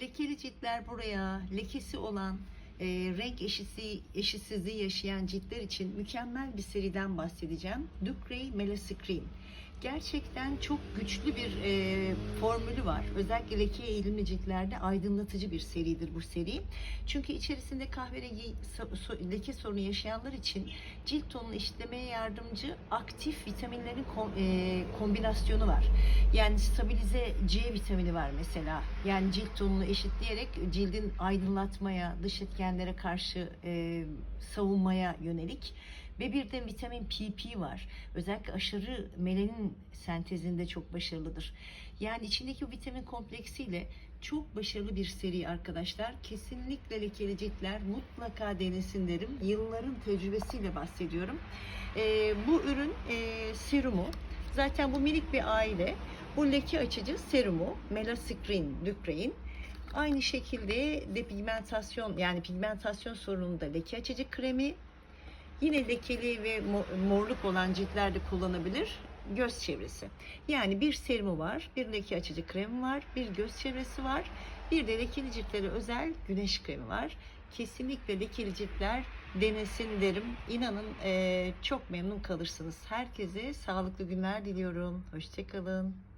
Lekeli ciltler buraya, lekesi olan, e, renk eşitliği, eşitsizliği yaşayan ciltler için mükemmel bir seriden bahsedeceğim. Ducray Melasi Cream. Gerçekten çok güçlü bir e, formülü var. Özellikle leke eğilimli ciltlerde aydınlatıcı bir seridir bu seri. Çünkü içerisinde kahverengi leke sorunu yaşayanlar için cilt tonunu eşitlemeye yardımcı aktif vitaminlerin kom- e, kombinasyonu var. Yani stabilize C vitamini var mesela. Yani cilt tonunu eşitleyerek cildin aydınlatmaya, dış etkenlere karşı e, savunmaya yönelik. Ve bir de vitamin PP var. Özellikle aşırı melanin sentezinde çok başarılıdır. Yani içindeki vitamin kompleksiyle çok başarılı bir seri arkadaşlar. Kesinlikle lekeli ciltler mutlaka denesin derim. Yılların tecrübesiyle bahsediyorum. E, bu ürün e, serumu. Zaten bu minik bir aile. Bu leke açıcı serumu Melasikrin Ducray'in aynı şekilde depigmentasyon yani pigmentasyon sorununda leke açıcı kremi yine lekeli ve mo- morluk olan ciltlerde kullanabilir göz çevresi. Yani bir serumu var, bir leke açıcı kremi var, bir göz çevresi var, bir de lekeli ciltlere özel güneş kremi var. Kesinlikle lekeli ciltler denesin derim. İnanın çok memnun kalırsınız. Herkese sağlıklı günler diliyorum. Hoşçakalın.